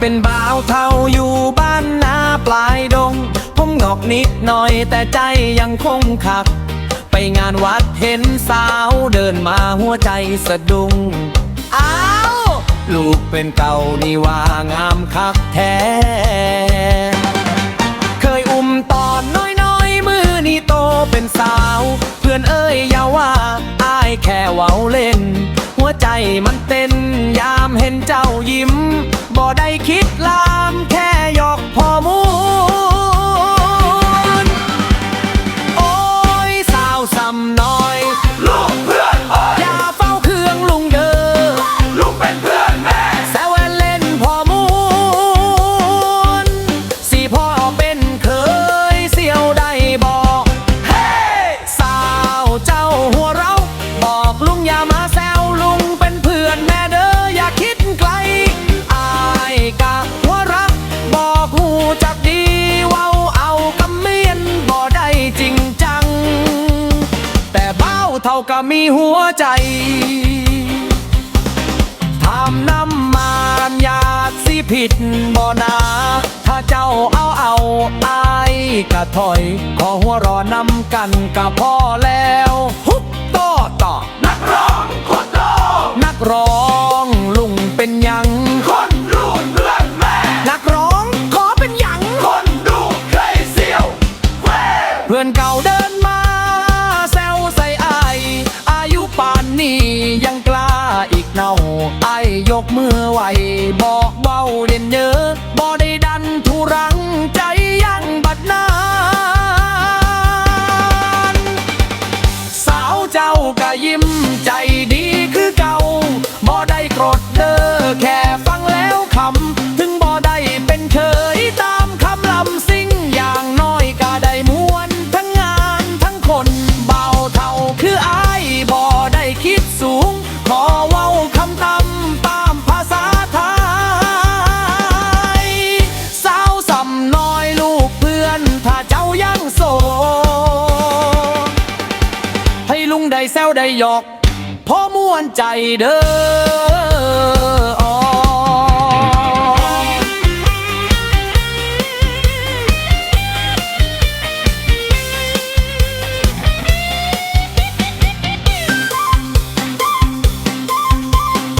เป็นบ่าวเทาอยู่บ้านนาปลายดง ผมงอกนิดหน่อยแต่ใจยังคงขัก ไปงานวัดเห็นสาวเดินมาหัวใจสะดุ้งอ้าวลูกเป็นเก่านี่ว่างามคักแท้ เคยอุ้มตอนน้อยๆ มือนี่โตเป็นสาว เพื่อนเอ้ยอย่าว่าอายแค่เว้าเล่น หัวใจมันเต้นยามเห็นเจ้ายิ้ม บ่ได้คิดลาม เบ้าเท่ากับมีหัวใจทำน้ำมันอยากสิผิดบ่นาถ้าเจ้าเอาเอาอายกะถอย ขอหัวเรอนำกันกะพอแล้ว ฮุบต่อต่อ นักร้องคนโตนักร้องลุงเป็นหยัง คนรู้เพื่อนแม่ นักร้องขอเป็นหยัง คนดูเคยเสียวเว้เพื่อนเก่าเดิน กมือไหวบอก ยังโสดให้ลุงได้แซวได้หยอกพอม่วนใจเด้อ